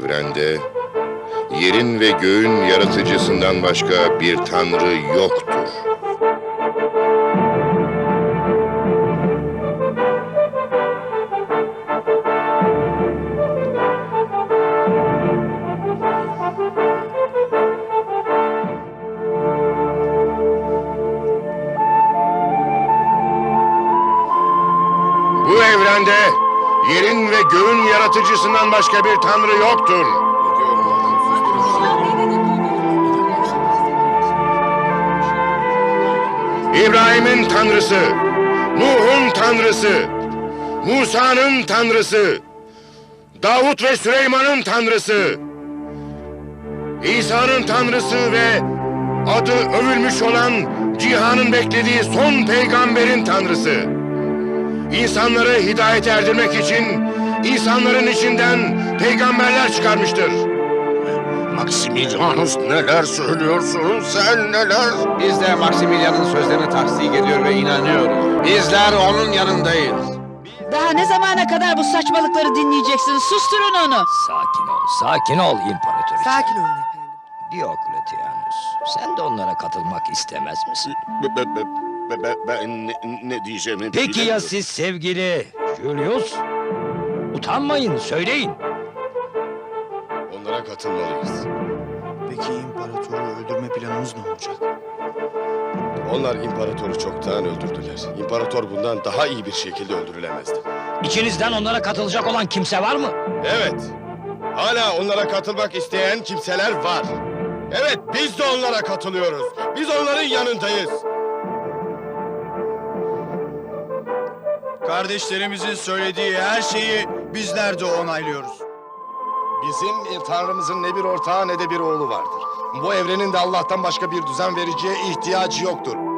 evrende yerin ve göğün yaratıcısından başka bir tanrı yoktur. Bu evrende yerin ve göğün yaratıcısından başka bir tanrı yoktur. İbrahim'in tanrısı, Nuh'un tanrısı, Musa'nın tanrısı, Davut ve Süleyman'ın tanrısı, İsa'nın tanrısı ve adı övülmüş olan cihanın beklediği son peygamberin tanrısı. İnsanları hidayet erdirmek için insanların içinden peygamberler çıkarmıştır. Maximilianus neler söylüyorsun sen neler? Biz de Maximilian'ın sözlerini tasdik ediyor ve inanıyoruz. Bizler onun yanındayız. Daha ne zamana kadar bu saçmalıkları dinleyeceksin? Susturun onu. Sakin ol, sakin ol imparatoriçe. Sakin olun efendim. Diokletianus, sen de onlara katılmak istemez misin? Be- be- be- be- ben ne, ne diyeceğimi Peki ya bilemiyorum. siz sevgili Julius? Utanmayın, söyleyin. Onlara katılmalıyız. Peki imparatoru öldürme planımız ne olacak? Onlar imparatoru çoktan öldürdüler. İmparator bundan daha iyi bir şekilde öldürülemezdi. İçinizden onlara katılacak olan kimse var mı? Evet. Hala onlara katılmak isteyen kimseler var. Evet biz de onlara katılıyoruz. Biz onların yanındayız. Kardeşlerimizin söylediği her şeyi bizler de onaylıyoruz. Bizim Tanrımızın ne bir ortağı ne de bir oğlu vardır. Bu evrenin de Allah'tan başka bir düzen vericiye ihtiyacı yoktur.